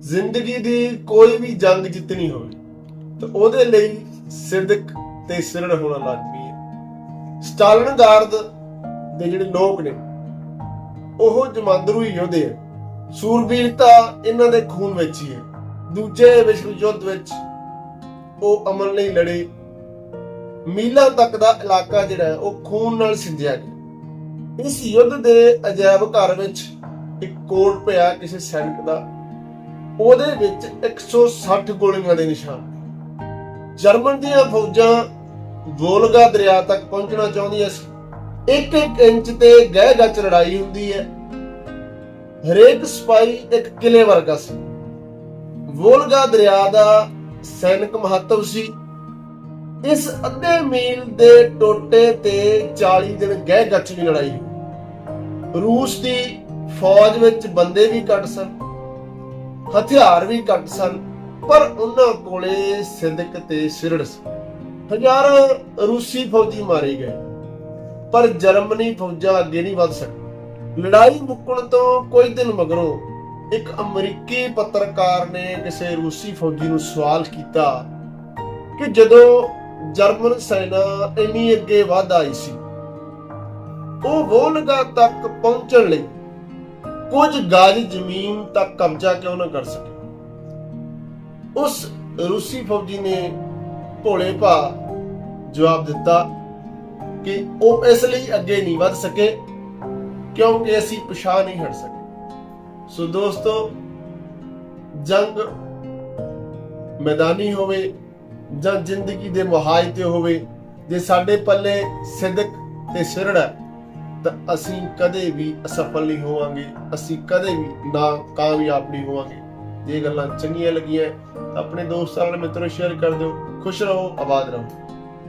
ਜ਼ਿੰਦਗੀ ਦੀ ਕੋਈ ਵੀ ਜੰਗ ਜਿੱਤਣੀ ਹੋਵੇ, ਤਾਂ ਉਹਦੇ ਲਈ ਸਿਰਦਕ ਤੇ ਸਿਰੜ ਹੋਣਾ ਲਾਜ਼ਮੀ ਹੈ। ਸਟਾਲਿਨਗਰਾਡ ਦੇ ਜਿਹੜੇ ਲੋਕ ਨੇ, ਉਹ ਜਮਾਂਦਰੂ ਯੋਧੇ ਆ। ਸੂਰਬੀਰਤਾ ਇਹਨਾਂ ਦੇ ਖੂਨ ਵਿੱਚ ਹੀ ਹੈ। ਦੂਜੇ ਵਿਸ਼ਵ ਯੁੱਧ ਵਿੱਚ ਉਹ ਅਮਲ ਨਹੀਂ ਲੜੇ। ਮੀਲਾ ਤੱਕ ਦਾ ਇਲਾਕਾ ਜਿਹੜਾ ਉਹ ਖੂਨ ਨਾਲ ਸਿੰਜਿਆ ਗਿਆ। ਇਸ ਯੁੱਧ ਦੇ ਅਜਾਇਬ ਘਰ ਵਿੱਚ ਇੱਕ ਕੋਟ ਪਿਆ ਕਿਸੇ ਸੈਨਿਕ ਦਾ। ਉਹਦੇ ਵਿੱਚ 160 ਗੋਲੀਆਂ ਦੇ ਨਿਸ਼ਾਨ ਜਰਮਨ ਦੀਆਂ ਫੌਜਾਂ ਵੋਲਗਾ ਦਰਿਆ ਤੱਕ ਪਹੁੰਚਣਾ ਚਾਹੁੰਦੀਆਂ ਸੀ। ਇੱਕ ਇੱਕ ਇੰਚ ਤੇ ਗਹਿ ਗੱਚ ਲੜਾਈ ਹੁੰਦੀ ਹੈ। ਹਰੇਕ ਸਿਪਾਹੀ ਇੱਕ ਕਿਲੇ ਵਰਗਾ ਸੀ। ਵੋਲਗਾ ਦਰਿਆ ਦਾ ਸੈਨਿਕ ਮਹੱਤਵ ਸੀ। ਇਸ ਅੱਧੇ ਮੀਲ ਦੇ ਟੋਟੇ ਤੇ 40 ਦਿਨ ਗਹਿ ਗੱਚ ਦੀ ਲੜਾਈ ਹੋਈ। ਰੂਸ ਦੀ ਫੌਜ ਵਿੱਚ ਬੰਦੇ ਵੀ ਘੱਟ ਸਨ। ਹਥਿਆਰ ਵੀ ਘੱਟ ਸਨ, ਪਰ ਉਹਨਾਂ ਕੋਲੇ ਸਿੰਦਕ ਤੇ ਸਿਰੜ ਸੀ। ਹਜ਼ਾਰਾਂ ਰੂਸੀ ਫੌਜੀ ਮਾਰੇ ਗਏ, ਪਰ ਜਰਮਨੀ ਫੌਜਾਂ ਅੱਗੇ ਨਹੀਂ ਵੱਧ ਸਕੀ। ਲੜਾਈ ਮੁੱਕਣ ਤੋਂ ਕੁਝ ਦਿਨ ਮਗਰੋਂ ਇੱਕ ਅਮਰੀਕੀ ਪੱਤਰਕਾਰ ਨੇ ਕਿਸੇ ਰੂਸੀ ਫੌਜੀ ਨੂੰ ਸਵਾਲ ਕੀਤਾ ਕਿ ਜਦੋਂ ਜਰਮਨ ਸੈਨਾ ਇੰਨੀ ਅੱਗੇ ਵੱਧ ਆਈ ਸੀ, ਉਹ ਵੋਲਗਾ ਤੱਕ ਪਹੁੰਚਣ ਲਈ ਕੁਝ ਗਾਜ ਜ਼ਮੀਨ ਤੱਕ ਕਬਜ਼ਾ ਕਿਉਂ ਨਾ ਕਰ ਸਕੇ? ਉਸ ਰੂਸੀ ਫੌਜੀ ਨੇ ਭੋਲੇ ਭਾ ਜਵਾਬ ਦਿੱਤਾ ਕਿ ਉਹ ਇਸ ਲਈ ਅੱਗੇ ਨਹੀਂ ਵੱਧ ਸਕੇ ਕਿਉਂਕਿ ਅਸੀਂ ਪਿਛਾਂ ਨਹੀਂ ਹਟ ਸਕੇ। ਸੋ ਦੋਸਤੋ, ਜੰਗ ਮੈਦਾਨੀ ਹੋਵੇ ਜਾਂ ਜ਼ਿੰਦਗੀ ਦੇ ਮੁਹਾਇਤੇ ਹੋਵੇ, ਜੇ ਸਾਡੇ ਪੱਲੇ ਸਿੱਧਕ ਤੇ ਸਿਰੜ ਹੈ ਤਾਂ ਅਸੀਂ ਕਦੇ ਵੀ ਅਸਫਲ ਨਹੀਂ ਹੋਵਾਂਗੇ। ਅਸੀਂ ਕਦੇ ਵੀ ਨਾ ਕਾਮਯਾਬ ਨਹੀਂ ਹੋਵਾਂਗੇ। ਜੇ ਗੱਲਾਂ ਚੰਗੀਆਂ ਲੱਗੀਆਂ ਤਾਂ ਆਪਣੇ ਦੋਸਤਾਂ ਨਾਲ ਮਿੱਤਰੋ ਸ਼ੇਅਰ ਕਰ ਦਿਓ। ਖੁਸ਼ ਰਹੋ, ਆਬਾਦ ਰਹੋ।